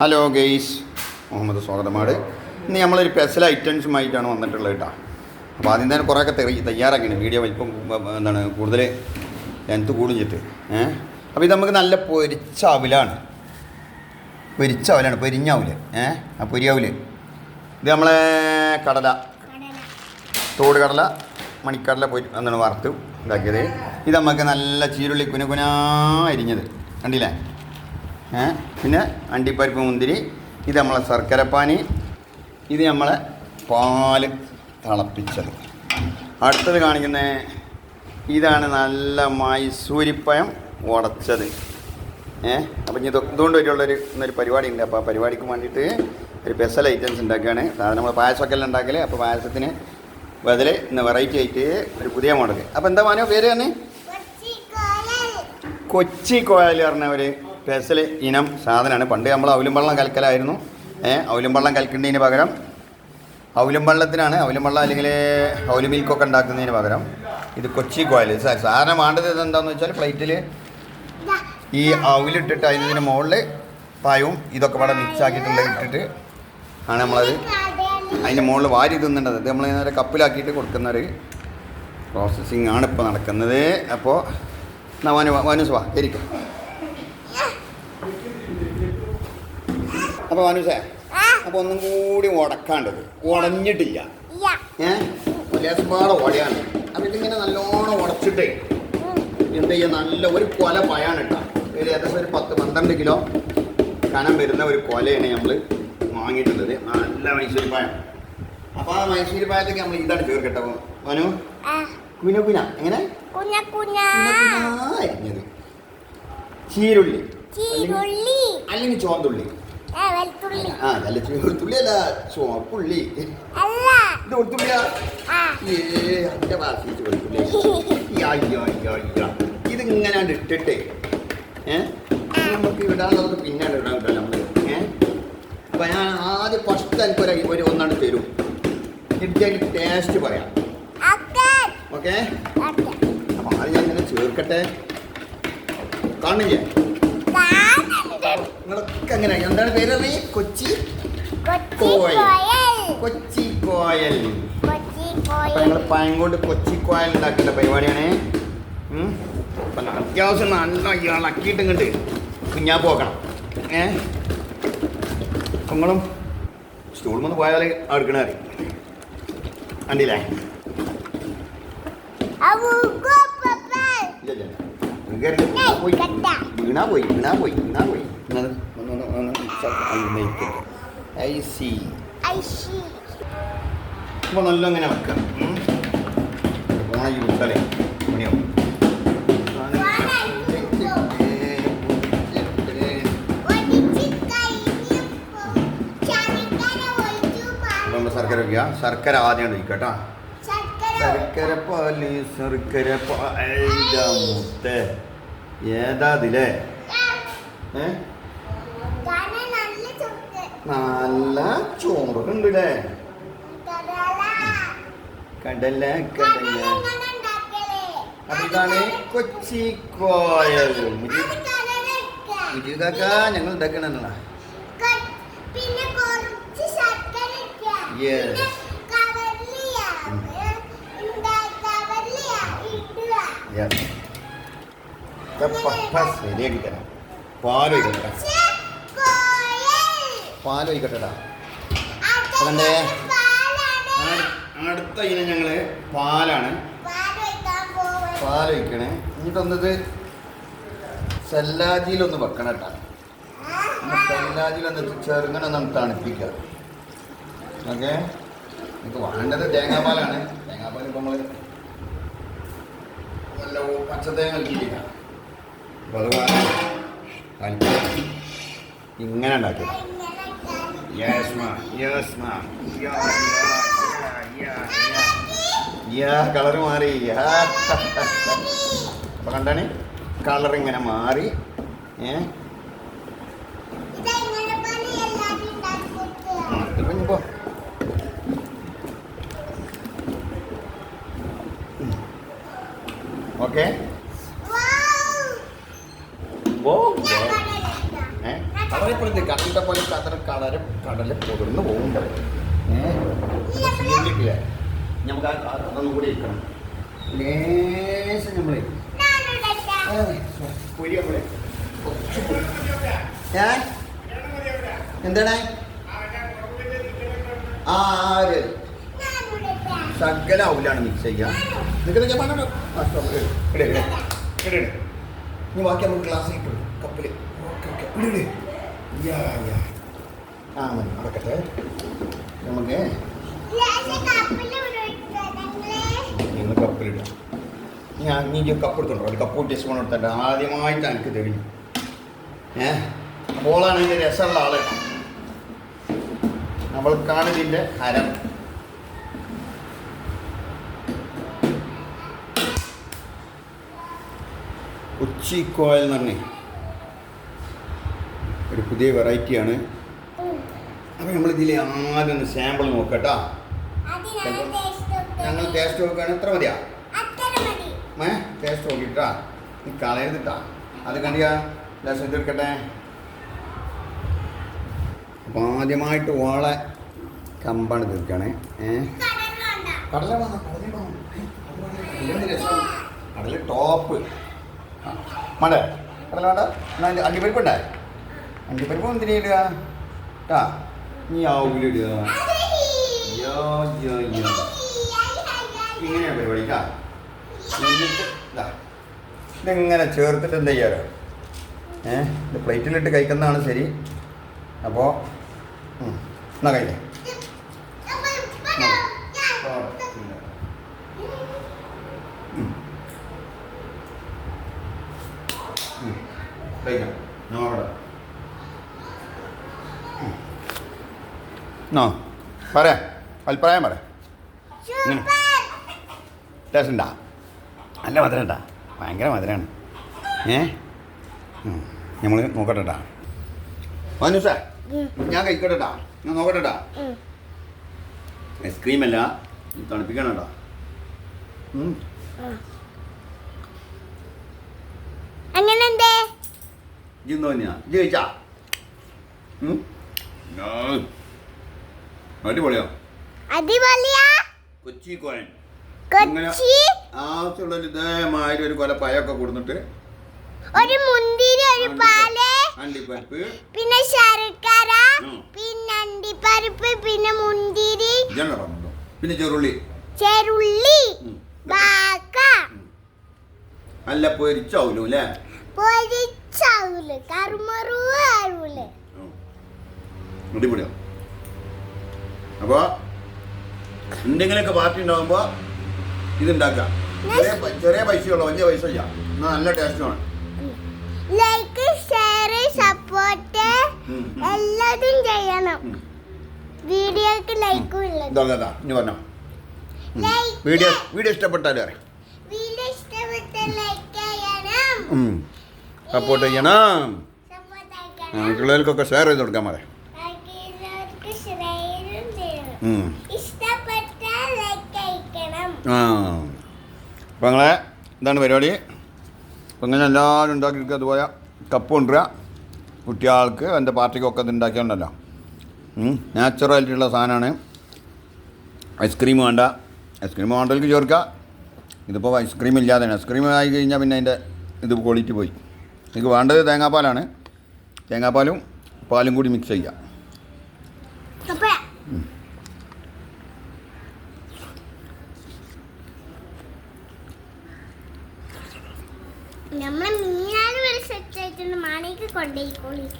Hello guys Muhammad Swagathamad ഇന്ന് നമ്മളൊരു special ഐറ്റംസുമായിട്ടാണ് വന്നിട്ടുള്ളത് കേട്ടോ അപ്പോൾ ആദ്യം തന്നെ കുറേയൊക്കെ തെറി തയ്യാറാക്കിയാണ് വീഡിയോ വലിപ്പം എന്താണ് കൂടുതൽ ലെങ്ത്ത് കൂടിഞ്ഞിട്ട് ഏഹ് അപ്പോൾ ഇത് നമുക്ക് നല്ല പൊരിച്ച അവിലാണ് പൊരിച്ച അവലാണ് പൊരിഞ്ഞാവിൽ. ഏഹ് ആ പൊരിയാവിൽ. ഇത് നമ്മളെ കടല. തോട് കടല മണിക്കടല പൊരി എന്താണ് വറുത്ത് ഇതാക്കിയത്. ഇത് നമുക്ക് നല്ല ചീരുള്ളി കുന കുനാ അരിഞ്ഞത്. കണ്ടില്ലേ? പിന്നെ അണ്ടിപ്പരിപ്പ് മുന്തിരി ഇത് നമ്മളെ ശർക്കരപ്പാനി ഇത് നമ്മളെ പാൽ തിളപ്പിച്ചത്. അടുത്തത് കാണിക്കുന്ന ഇതാണ് നല്ല മൈസൂരിപ്പഴം ഉടച്ചത്. ഏ? അപ്പം ഇനി ഇതൊക്കെ ഇതുകൊണ്ട് വരുള്ളൊരു ഇന്നൊരു പരിപാടി ഉണ്ട് അപ്പോൾ ആ പരിപാടിക്ക് വേണ്ടിയിട്ട് ഒരു സ്പെഷ്യൽ ഐറ്റംസ് ഉണ്ടാക്കുകയാണ്. സാധാരണ നമ്മൾ പായസമൊക്കെ എല്ലാം ഉണ്ടാക്കൽ അപ്പോൾ പായസത്തിന് ബദൽ ഇന്ന് വെറൈറ്റി ആയിട്ട് ഒരു പുതിയ മോഡൽ അപ്പോൾ എന്താ മാനോ പേര് തന്നെ? കൊച്ചി കോയൽ പറഞ്ഞ ഒരു സ്പെഷ്യൽ ഇനം സാധനമാണ് പണ്ട് നമ്മൾ അവലും വെള്ളം കലക്കലായിരുന്നു ഏഹ് അവലും വെള്ളം കലക്കേണ്ടതിന് പകരം അവലും വെള്ളത്തിനാണ് അവലും വെള്ളം അല്ലെങ്കിൽ അവലും മിൽക്കൊക്കെ ഉണ്ടാക്കുന്നതിന് പകരം ഇത് കൊച്ചി കോയൽ സാധാരണ വേണ്ടത് എന്താണെന്ന് വെച്ചാൽ പ്ലേറ്റിൽ ഈ അവലിട്ടിട്ട് അതിന് മുകളിൽ പായവും ഇതൊക്കെ പാടെ മിക്സ് ആക്കിയിട്ടുള്ള ഇട്ടിട്ട് ആണ് നമ്മളത് അതിന്റെ മുകളിൽ വാരി തിന്നേണ്ടത്. ഇത് നമ്മൾ നേരെ കപ്പിലാക്കിയിട്ട് കൊടുക്കുന്ന ഒരു പ്രോസസ്സിങ് ആണ് ഇപ്പോൾ നടക്കുന്നത്. അപ്പോൾ എന്നാ വാനു വാനുസ് അപ്പോൾ മനുഷ്യ അപ്പോൾ ഒന്നും കൂടി ഉടക്കാണ്ടത്. ഉടഞ്ഞിട്ടില്ല. ഏ? ലേശപാട് ഉടയാണ് അപ്പോൾ ഇതിങ്ങനെ നല്ലോണം ഉടച്ചിട്ടേ എന്ത് ചെയ്യുക നല്ല ഒരു കൊല പയാണ് കേട്ടോ. ഒരു ഏകദേശം ഒരു പത്ത് പന്ത്രണ്ട് കിലോ കനം വരുന്ന ഒരു കൊലയാണ് നമ്മൾ വാങ്ങിയിട്ടുള്ളത്. നല്ല മൈസൂരി പായം. അപ്പോൾ ആ മൈസൂരി പായത്തേക്ക് നമ്മൾ ഇതാണ് ചേർക്കട്ടെ മനു? കുന കുന എങ്ങനെ? അരിഞ്ഞത് ചീരുള്ളി. അല്ലെങ്കിൽ ചോന്തുള്ളി ആ നല്ല ചീരുള്ളി അല്ല ഇത് വെളുത്തുള്ളിയാ ഏ അതിന്റെ ഭാഷയിൽ വെളുത്തുള്ളി യ്യ, യ്യ, യ്യ, യ്യ. ഇതിങ്ങനെ ഇട്ടിട്ടേ ഏ? ഇത് നമുക്ക് ഇടാനുള്ളത് പിന്നീട് ഇടാൻ കിട്ടില്ല നമ്മൾ ഏ? അപ്പൊ ഞാൻ ആദ്യം ഫസ്റ്റ് എനിക്ക് ഒരു ഒരു ഒന്നാണ് തരും. എനിക്ക് അതിന്റെ ടേസ്റ്റ് പറയാം. ഓക്കെ. അപ്പൊ ആദ്യം ഞാൻ ഇങ്ങനെ ചേർക്കട്ടെ. കാണില്ലേ നിങ്ങളൊക്കെ അങ്ങനെ എന്താണ് പേര് കൊച്ചി കോയൽ. കൊച്ചി കോയൽ. ഞങ്ങൾ പഴം കൊണ്ട് കൊച്ചി കോയൽ ഉണ്ടാക്കേണ്ട പരിപാടിയാണ്. അപ്പൊ അത്യാവശ്യം നല്ല ഇളക്കിയിട്ട് ഇങ്ങോട്ട് കുഞ്ഞാ പോക്കണം ഏ? നിങ്ങളും സ്റ്റൂളിൽ നിന്ന് പോയാൽ എടുക്കണേ അറിയാം കണ്ടില്ലേ? പോയി വീണാ പോയി വീണാ പോയി വീണാ പോയി അപ്പോൾ നല്ല അങ്ങനെ വെക്കാം ശർക്കര വയ്ക്കുക ശർക്കര ആദ്യം ഒഴിക്കുക കേട്ടോ ശർക്കര പാലി ശർക്കര പാലിന്റെ ഏതാതിലേ ഏ? നല്ല ചോറൊക്കെ ചോറുണ്ടല്ലേ കടല കടല. അതാണ്? അപ്പൊ ഇതാണ് കൊച്ചി കോയൽ. മുജിദാക്ക ഞങ്ങൾ ഉണ്ടാക്കണല്ല ക- പിന്നെ കുറച്ച് ശർക്കര ഇടുക. Yes. പിന്നെ കവറിലിയ. എന്താ കവറിലിയ ഇടുക. ശരിയാക്കി തരാം. പാൽ ഒഴിക്കട്ടെ കുറച്ച് കോയൽ. പാൽ ഒഴിക്കട്ടെടാ. പാലാണ്. അടുത്ത ഇനം ഞങ്ങൾ പാലാണ്. പാലൊഴിക്കണേ എന്നിട്ടൊന്നത് സെല്ലാജിയിലൊന്ന് വെക്കണം കേട്ടോ സെല്ലാജിയിലൊന്ന് ചെറുങ്ങനെ ഒന്ന് തണുപ്പിക്കുക. ഓക്കെ? നമുക്ക് വേണ്ടത് തേങ്ങാപ്പാലാണ്. തേങ്ങാപ്പാൽ ഇപ്പം നമ്മൾ അപ്പോൾ ഇങ്ങനെ യെസ് യാ കളർ മാറി. അപ്പൊ കണ്ടാണ്? കളർ ഇങ്ങനെ മാറി. ഏ ഇതെങ്ങനെ പണി എല്ലാവരും ഉണ്ടാക്കി കൊടുക്കുക. ആ, ഇതിപ്പോ ഇനിയിപ്പോ ഓക്കെ. കളറിപ്പോഴത്തെ കണ്ടിട്ട പോലെ കടൽ കടലും കടല പൊതിർന്ന് പോകുമ്പോൾ ഏഹ് നമുക്ക് ആ അതൊന്നും കൂടി ഇരിക്കണം. ലേശം നമ്മളെ പൊരി നമ്മളെ. എന്താണ്? ആ സകല ഔലാണ് മിക്സ് ചെയ്യാം നിങ്ങൾക്ക് ഞാൻ പറഞ്ഞു നീ ബാക്കി നമുക്ക് ഗ്ലാസ് കിട്ടും കപ്പിൽ. Okay okay. ആ മതി. നടക്കട്ടെ നമുക്ക് ഇന്ന് കപ്പിലിടാം ഞാൻ നീ കപ്പ് എടുത്തോണ്ടോ ഒരു കപ്പ് കൂട്ടി സ്പൂൺ എടുത്തിട്ട് ആദ്യമായിട്ട് എനിക്ക് തെളിഞ്ഞു ഏ? അപ്പോളാണ് ഇതിന്റെ രസമുള്ള ആൾ. നമ്മൾക്കാണ് ഇതിന്റെ ഹരം ഉച്ചിക്കോയൽ എന്ന് പറഞ്ഞേ. ഒരു പുതിയ വെറൈറ്റിയാണ് അപ്പോൾ നമ്മളിതിൽ ആദ്യം ഒന്ന് സാമ്പിൾ നോക്കട്ടോ. ഞങ്ങൾ ടേസ്റ്റ് നോക്കുകയാണ്. എത്ര മതിയാ? ഏ? ടേസ്റ്റ് നോക്കിട്ടാ. നീ കളയരുതിട്ടാ. അത് കണ്ടിയാ എല്ലാ ശ്രദ്ധിക്കട്ടെ. അപ്പം ആദ്യമായിട്ട് ഓളെ കമ്പാണ് തീർക്കണേ. ഏ? കടല കടല. ടോപ്പ് വേണ്ട കടല വേണ്ട. എന്നാ അണ്ടിപ്പരിപ്പ് അണ്ടിപ്പരിപ്പുണ്ടേ അണ്ടിപ്പരിപ്പ് എന്തിനാ ഇടുക? കേട്ടാ നീ ആവൂല ഇടുക. ഇങ്ങനെയാ പരിപാടി കേട്ടാ ഇതിങ്ങനെ ചേർത്തിട്ട് എന്താ ചെയ്യാറോ ഏഹ് ഇത് പ്ലേറ്റിലിട്ട് കഴിക്കുന്നതാണ് ശരി. അപ്പോൾ എന്നാ കഴിക്കേ. കഴിക്കാം ഞാൻ അവിടെ. ആ പറയാം. അഭിപ്രായം പറയാം. ടേസ്റ്റ് ഉണ്ടാ നല്ല മധുരം ഉണ്ടാ ഭയങ്കര മധുരമാണ് ഏ? നമ്മൾ നോക്കട്ടെട്ടാ. മനുഷ ഞാൻ കഴിക്കട്ടെട്ടാ. ഞാൻ നോക്കട്ടെട്ടാ. ഐസ്ക്രീം അല്ല തണുപ്പിക്കണം തണുപ്പിക്കണട്ടാ അങ്ങനെ എന്തേ ഇന്ന് തന്നെയാ ഉം? അടിപൊളിയാ അടിപൊളിയാ കൊച്ചി കോയൻ കൊച്ചി ആവശ്യമുള്ള ഇതേമാതിരി ഒരു കൊല പയൊക്കെ കൊടുത്തിട്ട് ഒരു മുന്തിരി ഒരു പാൽ അണ്ടിപ്പരിപ്പ് പിന്നെ ശർക്കര പിന്നെ അണ്ടിപ്പരിപ്പ് പിന്നെ മുന്തിരി പിന്നെ ചെറുള്ളി ചെറുള്ളി. വാക്ക നല്ല പൊരിച്ചാവൂലേ അല്ലേ പൊരിച്ചവുൽ കറുമറുവ് ആവൂൽ ഉം. അടിപൊളിയാ. അപ്പോൾ എന്തെങ്കിലുമൊക്കെ പാർട്ടി ഉണ്ടാകുമ്പോൾ ഇതുണ്ടാക്കാം ചെറിയ ചെറിയ പൈസയുള്ളൂ വലിയ പൈസ ഇല്ല എന്നാൽ നല്ല ടേസ്റ്റുമാണ് ലൈക്ക് ഷെയർ സപ്പോർട്ട്. എല്ലാതും ചെയ്യണം. വീഡിയോക്ക് ലൈക്കും ഇല്ല ഇനി പറഞ്ഞോ. ലൈക്ക് വീഡിയോ വീഡിയോ ഇഷ്ടപ്പെട്ടാലേ വീഡിയോ ഇഷ്ടപ്പെട്ട ലൈക്ക് ചെയ്യണം. സപ്പോർട്ട് ചെയ്യണം. പിള്ളേർക്കൊക്കെ മറ്റുള്ളവർക്കൊക്കെ ഷെയർ ചെയ്ത് കൊടുക്കാൻ മതി ആ. അപ്പം നിങ്ങളെ ഇതാണ് പരിപാടി. അപ്പം ഇങ്ങനെ എല്ലാവരും ഉണ്ടാക്കിയെടുക്കുക. അതുപോലെ കപ്പ് കൊണ്ടുവരിക. കുട്ടികൾക്ക് എന്റെ പാർട്ടിക്കൊക്കെ ഇത് ഉണ്ടാക്കിയാണല്ലോ നാച്ചുറാലിറ്റിയുള്ള സാധനമാണ്. ഐസ്ക്രീം വേണ്ട. ഐസ്ക്രീം വേണ്ടവർക്ക് ചേർക്കുക. ഇതിപ്പോൾ ഐസ്ക്രീം ഇല്ലാതെയാണ്. ഐസ്ക്രീം ആയി കഴിഞ്ഞാൽ പിന്നെ അതിന്റെ ഇത് ക്വാളിറ്റി പോയി. എനിക്ക് വേണ്ടത് തേങ്ങാപ്പാലാണ്. തേങ്ങാപ്പാലും പാലും കൂടി മിക്സ് ചെയ്യാം.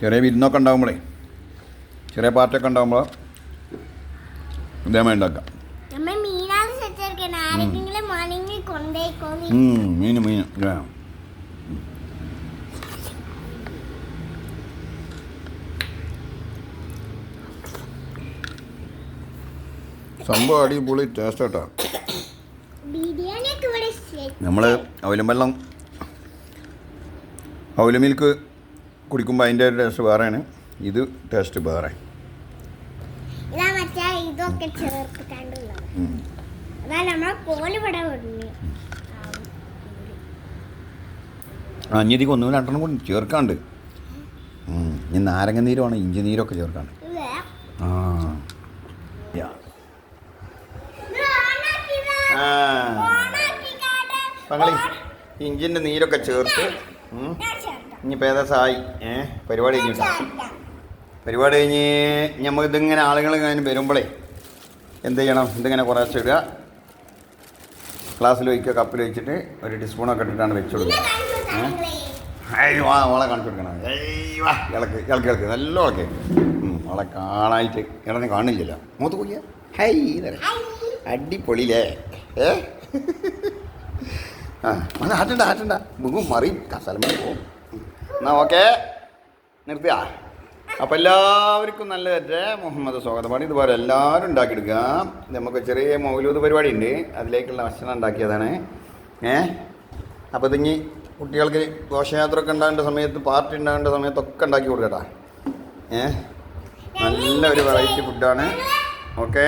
ചെറിയ വിരുന്നൊക്കെ ഉണ്ടാകുമ്പോഴേ ചെറിയ പാർട്ടിയൊക്കെ ഉണ്ടാകുമ്പോൾ ഇതേമായി ഉണ്ടാക്കാം മീൻ മീനാണ് സംഭവം അടിപൊളി ടേസ്റ്റ് കേട്ടോ നമ്മൾ അവലും വെള്ളം അവലും മിൽക്ക് കുടിക്കുമ്പോൾ അതിന്റെ ഒരു ടേസ്റ്റ് വേറെയാണ്. ഇത് ടേസ്റ്റ് വേറെ. ഇതൊക്കെ നമ്മളെ കോലിവിടെ ആ ഒന്നും രണ്ടെണ്ണം കൂടി ചേർക്കാണ്ട്. ഇനി നാരങ്ങ നീരുമാണ് ഇഞ്ചി നീരൊക്കെ ചേർക്കാണ് ഇത് ആ യാ. ഇത് ഓണാക്കിയതാ. ആ പങ്ങളി ഇഞ്ചിന്റെ നീരൊക്കെ ചേർത്ത് ഇനിയിപ്പോൾ ഏതാ സായി? ഏ പരിപാടി കഴിഞ്ഞു കഴിഞ്ഞിട്ടാ പരിപാടി കഴിഞ്ഞ് നമുക്ക് ഇതിങ്ങനെ ആളുകൾ ഇങ്ങനെ വരുമ്പോഴേ എന്ത് ചെയ്യണം? ഇതിങ്ങനെ കുറച്ച് ഇടുക. ഗ്ലാസ്സിൽ ഒഴിക്കുക കപ്പിൽ വെച്ചിട്ട് ഒരു ടീസ്പൂണൊക്കെ ഇട്ടിട്ടാണ് വെച്ച് കൊടുക്കുക. ഏഹ് ഏയ് വാ ഓളെ കാണിച്ചു കൊടുക്കണം. ഏയ് വാ ഇളക്ക് ഇളക്ക് ഇളക്ക്. നല്ല ഇളക്ക്. അവളെ കാണായിട്ട്. ഇളന്ന് കാണില്ലല്ലോ. മൂത്ത് പോയില്ല ഹൈ അടിപൊളിയിലേ ഏഹ് ഏ? ആ ആറ്റണ്ട ആറ്റണ്ട മുഖം മറിയും കസലം പോകും എന്നാ ഓക്കെ. നിർത്തിയാ? അപ്പം എല്ലാവർക്കും നല്ല തെറ്റേ മുഹമ്മദ് സ്വാഗതമാണ്. ഇതുപോലെ എല്ലാവരും ഉണ്ടാക്കിയെടുക്കുക. നമുക്ക് ചെറിയ മൗലൂദ് പരിപാടി ഉണ്ട് അതിലേക്കുള്ള ഭക്ഷണം ഉണ്ടാക്കിയതാണ്. ഏ? അപ്പോൾ ഇതിങ്ങി കുട്ടികൾക്ക് ഘോഷയാത്ര ഒക്കെ ഉണ്ടാകേണ്ട സമയത്ത് പാർട്ടി ഉണ്ടാകേണ്ട സമയത്തൊക്കെ ഉണ്ടാക്കി കൊടുക്കട്ടാ. ഏ? നല്ല ഒരു വെറൈറ്റി ഫുഡാണ് ഓക്കെ?